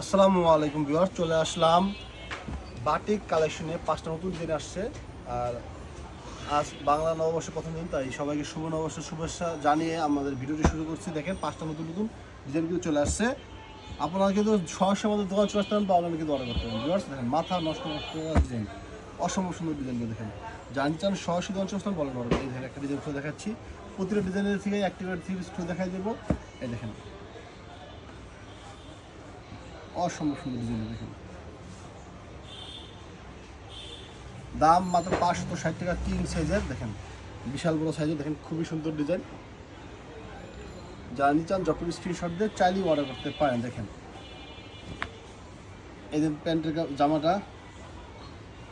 আসসালামু আলাইকুম ভিউয়ার চলে আসলাম বাটিক কালেকশনে পাঁচটা নতুন দিন আসছে। আর আজ বাংলা নববর্ষের প্রথম দিন, তাই সবাইকে শুভ নববর্ষের শুভেচ্ছা জানিয়ে আমাদের ভিডিওটি শুরু করছি। দেখেন, পাঁচটা নতুন নতুন ডিজাইন কিন্তু চলে আসছে। আপনারা কিন্তু সহসা আমাদের দোকান চলে আসতে পারেন বা কিন্তু অর্ডার করতে পারেন। দেখেন, মাথা নষ্ট ডিজাইন অসম্ভব সুন্দর ডিজাইনগুলো দেখেন। জানি চান সহসা দোকান চলে আসতে বলেন অর্ডার এই দেখেন, একটা ডিজাইন দেখাচ্ছি। প্রতিটা ডিজাইনের থেকে করে থ্রি দেখাই দেবো। এই দেখেন অসম্ভব সুন্দর ডিজাইন দেখেন। দাম মাত্র পাঁচশো ষাট টাকা কিং সাইজের, দেখেন, বিশাল বড় সাইজের, দেখেন, খুবই সুন্দর ডিজাইন। যারা নিচান যখন স্ক্রিনশট দিয়ে চাইলেই অর্ডার করতে পারেন, দেখেন। এই যে প্যান্টের জামাটা,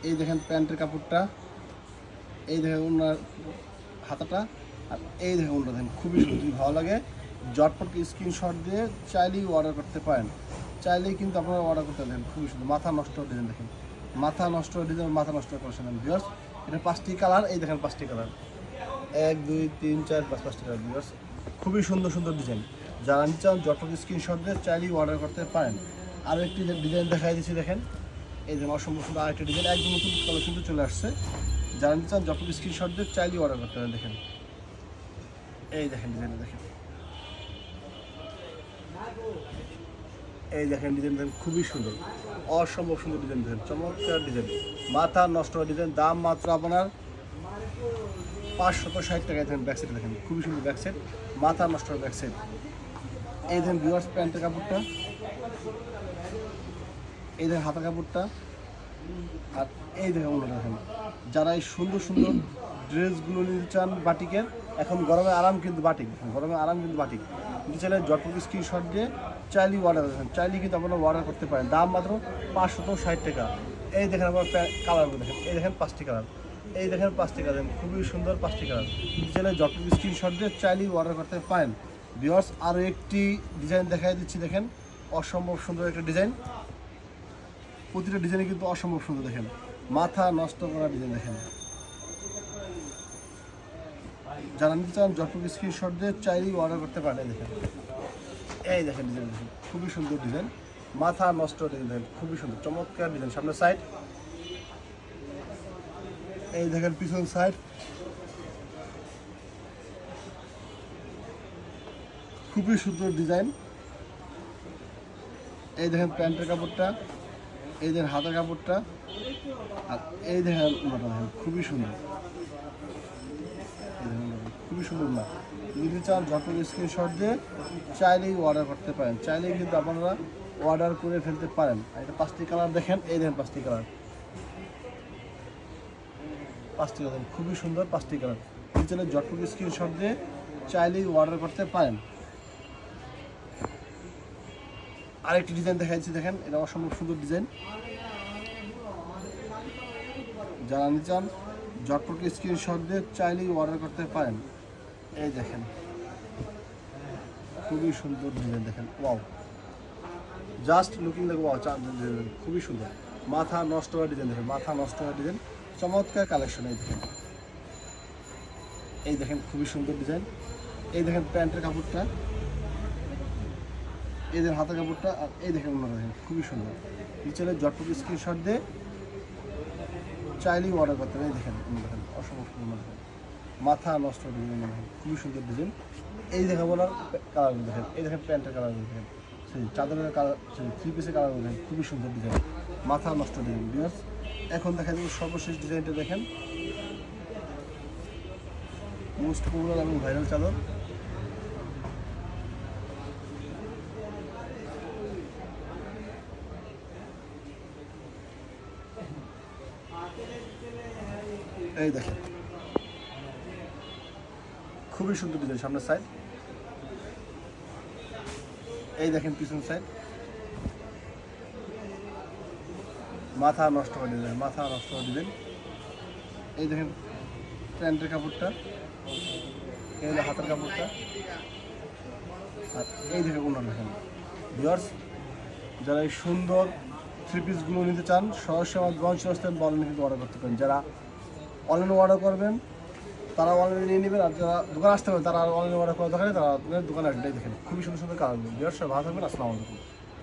এই দেখেন প্যান্টের কাপড়টা, এই দেখেন ওনার হাতাটা, আর এই দেখেন ওনারা দেখেন, খুবই সুন্দর ভালো লাগে জটপট স্ক্রিনশট দিয়ে চাইলেই অর্ডার করতে পারেন। চাইলেই কিন্তু আপনারা অর্ডার করতে পারেন খুবই সুন্দর। মাথা নষ্ট ডিজাইন দেখেন। মাথা নষ্ট ডিজাইন মাথা নষ্ট করেছেন ভিউয়ার্স এটা পাঁচটি কালার এই দেখেন পাঁচটি কালার এক, দুই, তিন, চার, পাঁচ, পাঁচটি কালার ভিউয়ার্স খুবই সুন্দর সুন্দর ডিজাইন যারা নিতে চান জটপট স্ক্রিনশট দিয়ে চাইলেই অর্ডার করতে পারেন। আরও একটি ডিজাইন দেখাই দিচ্ছি, দেখেন। এই যে অসম্ভব সুন্দর আরেকটি ডিজাইন একদম নতুন কালেকশন চলে আসছে। যারা নিতে চান যখন স্ক্রিনশট দিয়ে চাইলেই অর্ডার করতে পারেন, দেখেন। এই দেখেন ডিজাইন দেখেন। এই দেখেন ডিজাইন দেখেন, খুবই সুন্দর। অসম্ভব সুন্দর ডিজাইন দেখেন, চমৎকার ডিজাইন মাথা নষ্ট হওয়া ডিজাইন দাম মাত্র আপনার পাঁচশত ষাট টাকা দেখেন ব্যাক সাইড দেখেন, খুবই সুন্দর ব্যাক সাইড মাথা নষ্ট ব্যাক সাইড এই দেখেন ভিউয়ার্স প্যান্টের কাপড়টা। এই দেখেন হাতা কাপড়টা। আর এই দেখেন অন্য দেখেন। যারা এই সুন্দর সুন্দর ড্রেসগুলো নিতে চান বাটিকের এখন গরমে আরাম কিন্তু বাটিক গরমে আরাম কিন্তু বাটিক নিতে চাইলে জটপক স্ক্রিনশট দিয়ে চাইলেই অর্ডার করেন চাইলেই কিন্তু আপনারা অর্ডার করতে পারেন। দাম মাত্র পাঁচশত ষাট টাকা। এই দেখেন আপনার কালারগুলো দেখেন। এই দেখেন পাঁচটি কালার এই দেখেন পাঁচটি কালার খুবই সুন্দর পাঁচটি কালার চাইলে জটপক স্ক্রিনশট দিয়ে চাইলেই অর্ডার করতে পারেন। বিয়ার্স আরও একটি ডিজাইন দেখাই দিচ্ছি, দেখেন। অসম্ভব সুন্দর একটা ডিজাইন প্রতিটা ডিজাইনে কিন্তু অসম্ভব সুন্দর, দেখেন। মাথা নষ্ট করা ডিজাইন দেখেন। যারা নিতে চান যতটুকু স্ক্রিনশট দিয়ে চাইলেই অর্ডার করতে পারেন দেখেন। এই দেখেন ডিজাইন খুবই সুন্দর ডিজাইন মাথা নষ্ট ডিজাইন খুবই সুন্দর। চমৎকার ডিজাইন সামনের সাইড এই দেখেন পিছন সাইড খুবই সুন্দর ডিজাইন এই দেখেন প্যান্টের কাপড়টা। এই দেখেন হাতের কাপড়টা। আর এই দেখেন খুবই সুন্দর। খুবই সুন্দর না যদি চান যত স্ক্রিনশট দিয়ে চাইলেই অর্ডার করতে পারেন। চাইলেই কিন্তু আপনারা অর্ডার করে ফেলতে পারেন। আর এটা পাঁচটি কালার দেখেন, এই দেখেন পাঁচটি কালার পাঁচটি কালার খুবই সুন্দর পাঁচটি কালার চাইলে যতটুকু স্ক্রিনশট দিয়ে চাইলেই অর্ডার করতে পারেন। আরেকটি ডিজাইন দেখাচ্ছি দেখেন, এটা অসম্ভব সুন্দর ডিজাইন যারা চান জটপট স্ক্রিনশট দিয়ে চাইলেই অর্ডার করতে পারেন। এই দেখেন। খুবই সুন্দর ডিজাইন দেখেন। Wow just looking like wow খুবই সুন্দর। মাথা নষ্ট হওয়ার ডিজাইন দেখেন। মাথা নষ্ট হওয়ার ডিজাইন চমৎকার কালেকশন এই দেখেন। এই দেখেন, খুবই সুন্দর ডিজাইন এই দেখেন প্যান্টের কাপড়টা। এই দেখেন হাতের কাপড়টা। আর এই দেখেন ওনারা দেখেন, খুবই সুন্দর। নিচে জটপট স্ক্রিনশট দিয়ে চাইলেই অর্ডার করতে হবে দেখেন দেখেন, অসম্ভব সুন্দর দেখেন মাথা নষ্ট ডিজাইন দেখেন খুবই সুন্দর ডিজাইন এই দেখেন বলার কালারগুলো দেখেন। এই দেখেন প্যান্টের কালারগুলো দেখেন। সেই চাদরের কালার সেই থ্রি পিসের কালারগুলো দেখেন। খুবই সুন্দর ডিজাইন মাথা নষ্ট ডিজাইন বিয়ার্স এখন দেখা যাবে সর্বশেষ ডিজাইনটা দেখেন। মোস্ট পপুলার এবং ভাইরাল চাদর। এই দেখেন। খুবই সুন্দর ডিজাইন, সামনের সাইড এই দেখেন পিছন সাইড মাথা নষ্ট করে দিলেন মাথা নষ্ট করে দিলেন এই দেখেন প্যান্টের কাপড়টা। এই হলো হাতের কাপড়টা। আর এই দেখেন ওনার দেখেন। ভিওর্স যারা এই সুন্দর থ্রি পিসগুলো নিতে চান সরাসরি আমার গঞ্জ আসতেন বলেন কিন্তু অর্ডার করতে পারেন। যারা অনলাইনে অর্ডার করবেন, তারা অনলাইনে নিয়ে নেবেন, আর যারা দোকানে আসতে পারেন তারা অনলাইনে অর্ডার করার দোকানে তারা দোকানে দেখেন খুবই সুন্দর সুন্দর কালার বিয়ার সব ভালো থাকবেন, আসসালামু আলাইকুম।